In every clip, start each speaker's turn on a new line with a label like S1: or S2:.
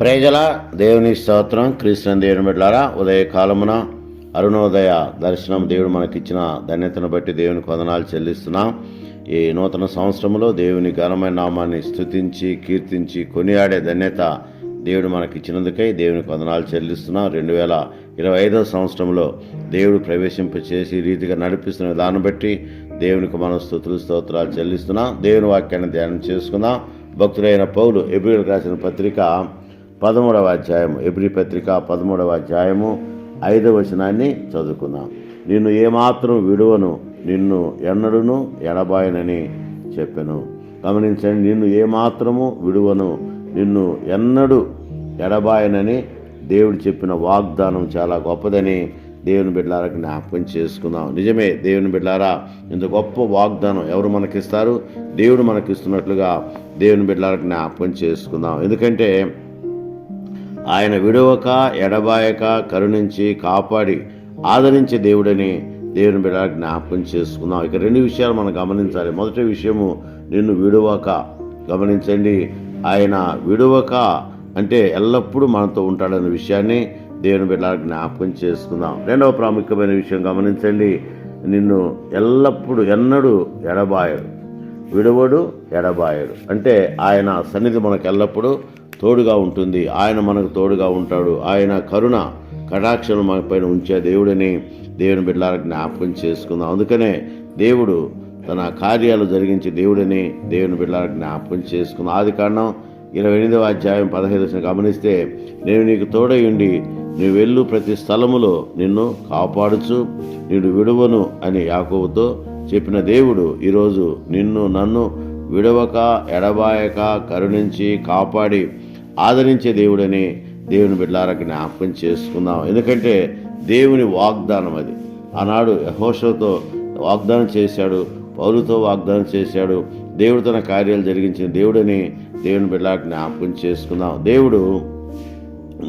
S1: ప్రజల దేవుని స్తోత్రం క్రీస్తుని దేవుని బిడ్డారా ఉదయ కాలమున అరుణోదయ దర్శనం దేవుడు మనకిచ్చిన ధన్యతను బట్టి దేవుని కొందనాలు చెల్లిస్తున్నాం. ఈ నూతన సంవత్సరంలో దేవుని ఘనమైన నామాన్ని స్తుతించి కీర్తించి కొనియాడే ధన్యత దేవుడు మనకి ఇచ్చినందుకై దేవుని కొందనాలు చెల్లిస్తున్నాం. రెండు వేల ఇరవై ఐదవ సంవత్సరంలో దేవుడు ప్రవేశింపచేసి రీతిగా నడిపిస్తున్న దాన్ని బట్టి దేవునికి మనం స్తుతులు స్తోత్రాలు చెల్లిస్తున్నాం. దేవుని వాక్యాన్ని ధ్యానం చేసుకుందాం. భక్తుడైన పౌలు ఎబ్రిల్ రాసిన పత్రిక పదమూడవ అధ్యాయము ఎబ్రి పత్రిక పదమూడవ అధ్యాయము ఐదవ వచనాన్ని చదువుకుందాం. నిన్ను ఏమాత్రం విడువను నిన్ను ఎన్నడును ఎడబాయనని చెప్పెను. గమనించండి నిన్ను ఏమాత్రము విడువను నిన్ను ఎన్నడు ఎడబాయనని దేవుడు చెప్పిన వాగ్దానం చాలా గొప్పదని దేవుని బిడ్డలారా జ్ఞాపకం చేసుకుందాం. నిజమే దేవుని బిడ్డలారా ఇంత గొప్ప వాగ్దానం ఎవరు మనకిస్తారు? దేవుడు మనకిస్తున్నట్లుగా దేవుని బిడ్డలారా జ్ఞాపకం చేసుకుందాం. ఎందుకంటే ఆయన విడవక ఎడబాయక కరుణించి కాపాడి ఆదరించే దేవుడని దేవుని బిడ జ్ఞాపకం చేసుకుందాం. ఇక రెండు విషయాలు మనం గమనించాలి. మొదటి విషయము నిన్ను విడవక. గమనించండి ఆయన విడవక అంటే ఎల్లప్పుడూ మనతో ఉంటాడన్న విషయాన్ని దేవుని బిడ్డ జ్ఞాపకం చేసుకుందాం. రెండవ ప్రాముఖ్యమైన విషయం గమనించండి నిన్ను ఎల్లప్పుడూ ఎన్నడూ ఎడబాయడు. విడవడు ఎడబాయడు. అంటే ఆయన సన్నిధి మనకు ఎల్లప్పుడూ తోడుగా ఉంటుంది. ఆయన మనకు తోడుగా ఉంటాడు. ఆయన కరుణ కటాక్షలు మన పైన ఉంచే దేవుడని దేవుని బిడ్డల జ్ఞాపకం చేసుకుందాం. అందుకనే దేవుడు తన కార్యాలు జరిగించే దేవుడని దేవుని బిడ్డల జ్ఞాపకం చేసుకుందాం. ఆది కారణం ఇరవై ఎనిమిదవ అధ్యాయం పదహైదు వచ్చిన గమనిస్తే నేను నీకు తోడై ఉండి నువ్వు వెళ్ళు ప్రతి స్థలములో నిన్ను కాపాడుచు నిన్ను విడువను అని యాకోబుతో చెప్పిన దేవుడు ఈరోజు నిన్ను నన్ను విడవక ఎడబాయక కరుణించి కాపాడి ఆదరించే దేవుడని దేవుని బిడ్డలారా జ్ఞాపకం చేసుకుందాం. ఎందుకంటే దేవుని వాగ్దానం అది. ఆనాడు యహోషతో వాగ్దానం చేశాడు పౌరుతో వాగ్దానం చేశాడు దేవుడు తన కార్యాలు జరిగించిన దేవుడని దేవుని బిడ్డలా జ్ఞాపకం చేసుకుందాం. దేవుడు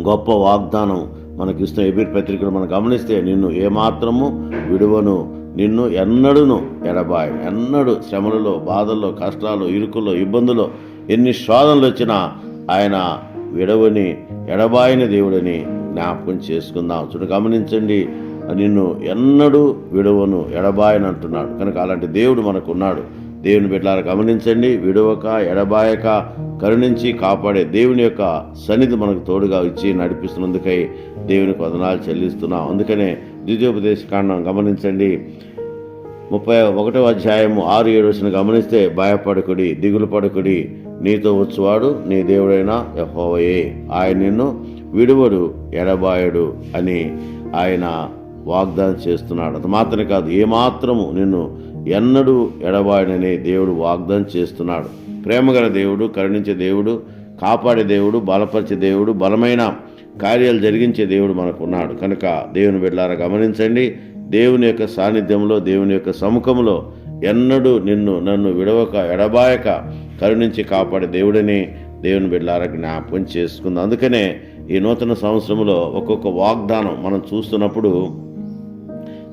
S1: గొప్ప వాగ్దానం మనకిస్తున్న ఎబిర్ పత్రికలు మనం గమనిస్తే నిన్ను ఏమాత్రము విడువను నిన్ను ఎన్నడును ఎడబాయి ఎన్నడు శ్రమలలో బాధల్లో కష్టాలు ఇరుకుల్లో ఇబ్బందులు ఎన్ని శోధనలు వచ్చినా ఆయన విడవని ఎడబాయిన దేవుడని జ్ఞాపకం చేసుకుందాం. చూడు గమనించండి. నిన్ను ఎన్నడూ విడవను ఎడబాయని అంటున్నాడు. కనుక అలాంటి దేవుడు మనకున్నాడు. దేవుని బిడ్డలారా గమనించండి. విడవక ఎడబాయక కరుణించి కాపాడే దేవుని యొక్క సన్నిధి మనకు తోడుగా ఇచ్చి నడిపిస్తున్నందుకై దేవునికి వదనాలు చెల్లిస్తున్నాం. అందుకనే ద్వితీయోపదేశ కాండం గమనించండి. ముప్పై ఒకటో అధ్యాయము ఆరు ఏడు వచ్చిన గమనిస్తే భయపడకుడి దిగులు పడకుడి. నీతో వచ్చువాడు నీ దేవుడైన యహోవయే. ఆయన నిన్ను విడువడు ఎడబాయడు అని ఆయన వాగ్దానం చేస్తున్నాడు. అది మాత్రమే కాదు ఏమాత్రము నిన్ను ఎన్నడూ ఎడబాయడని దేవుడు వాగ్దానం చేస్తున్నాడు. ప్రేమగల దేవుడు కరుణించే దేవుడు కాపాడే దేవుడు బలపరిచే దేవుడు బలమైన కార్యాలు జరిగించే దేవుడు మనకున్నాడు. కనుక దేవుని బిడ్డలారా గమనించండి దేవుని యొక్క సాన్నిధ్యంలో దేవుని యొక్క సముఖంలో ఎన్నడూ నిన్ను నన్ను విడవక ఎడబాయక కరుణించి కాపాడే దేవుడని దేవుని బిడ్డలారా జ్ఞాపకం చేసుకుంది. అందుకనే ఈ నూతన సంవత్సరంలో ఒక్కొక్క వాగ్దానం మనం చూస్తున్నప్పుడు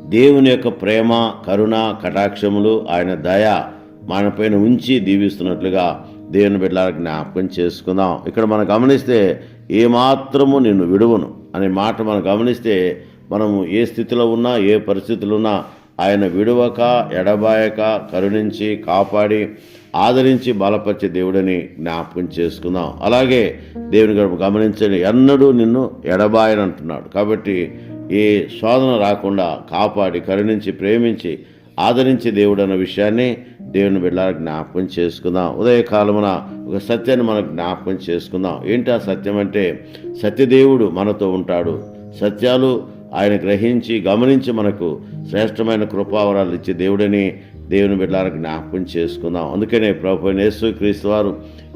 S1: దేవుని యొక్క ప్రేమ కరుణ కటాక్షములు ఆయన దయ మనపైన ఉంచి దీవిస్తున్నట్లుగా దేవుని బిడ్డలారా జ్ఞాపకం చేసుకుందాం. ఇక్కడ మనం గమనిస్తే ఏమాత్రము నిన్ను విడువను అనే మాట మనం గమనిస్తే మనము ఏ స్థితిలో ఉన్నా ఏ పరిస్థితులు ఉన్నా ఆయన విడవక ఎడబాయక కరుణించి కాపాడి ఆదరించి బలపరిచే దేవుడని జ్ఞాపకం చేసుకుందాం. అలాగే దేవుని గడప గమనించండి ఎన్నడూ నిన్ను ఎడబాయని అంటున్నాడు కాబట్టి ఏ శోధన రాకుండా కాపాడి కరుణించి ప్రేమించి ఆదరించి దేవుడు అన్న విషయాన్ని దేవుని బిడ్డల జ్ఞాపకం చేసుకుందాం. ఉదయకాలమున ఒక సత్యాన్ని మనం జ్ఞాపకం చేసుకుందాం. ఏంటి ఆ సత్యం అంటే సత్యదేవుడు మనతో ఉంటాడు. సత్యాలు ఆయన గ్రహించి గమనించి మనకు శ్రేష్టమైన కృపావరాలు ఇచ్చే దేవుడని దేవుని బిడ్డలకు జ్ఞాపకం చేసుకుందాం. అందుకనే ప్రభు నేసు క్రీస్తు వారు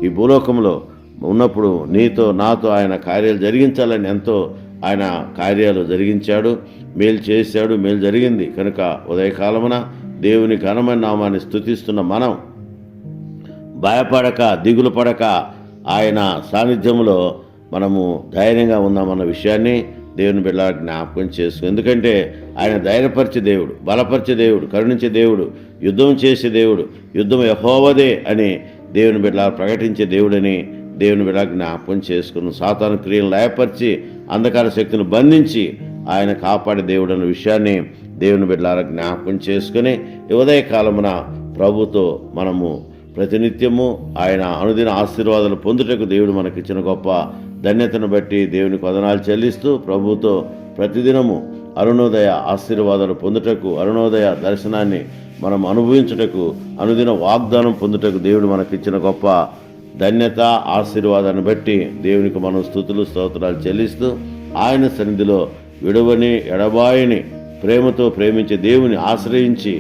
S1: ఈ భూలోకంలో ఉన్నప్పుడు నీతో నాతో ఆయన కార్యాలు జరిగించాలని ఎంతో ఆయన కార్యాలు జరిగించాడు మేలు చేశాడు మేలు జరిగింది. కనుక ఉదయకాలమున దేవుని ఘనమైన నామాన్ని స్థుతిస్తున్న మనం భయపడక దిగులు పడక ఆయన సాన్నిధ్యంలో మనము ధైర్యంగా ఉన్నామన్న విషయాన్ని దేవుని బిడ్డ జ్ఞాపకం చేసుకు. ఎందుకంటే ఆయన ధైర్యపరిచే దేవుడు బలపరిచే దేవుడు కరుణించే దేవుడు యుద్ధం చేసే దేవుడు యుద్ధం యహోవదే అని దేవుని బిడ్డ ప్రకటించే దేవుడని దేవుని బిడ్డ జ్ఞాపకం చేసుకుని సాతాను క్రియలు లయపరిచి అంధకార శక్తిని బంధించి ఆయన కాపాడే దేవుడు అన్న విషయాన్ని దేవుని బిడ్డలారా జ్ఞాపకం చేసుకుని ఈ ఉదయ కాలమున ప్రభుతో మనము ప్రతినిత్యము ఆయన అనుదిన ఆశీర్వాదాలు పొందుటకు దేవుడు మనకిచ్చిన గొప్ప ధన్యతను బట్టి దేవుని వదనాలు చెల్లిస్తూ ప్రభుతో ప్రతిదినము అరుణోదయ ఆశీర్వాదాలు పొందుటకు అరుణోదయ దర్శనాన్ని మనం అనుభవించుటకు అనుదిన వాగ్దానం పొందుటకు దేవుడు మనకిచ్చిన గొప్ప ధన్యత ఆశీర్వాదాన్ని బట్టి దేవునికి మనం స్థుతులు స్తోత్రాలు చెల్లిస్తూ ఆయన సన్నిధిలో విడవని ఎడబాయిని ప్రేమతో ప్రేమించే దేవుని ఆశ్రయించి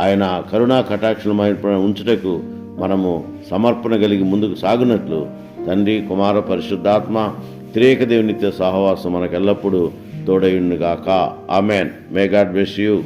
S1: ఆయన కరుణా కటాక్షణమైన ఉంచుటకు మనము సమర్పణ కలిగి ముందుకు సాగునట్లు తండ్రి కుమార పరిశుద్ధాత్మ త్రియేక దేవునిత్య సహవాసం మనకు ఎల్లప్పుడూ తోడయుండుగాక. Amen. May God bless you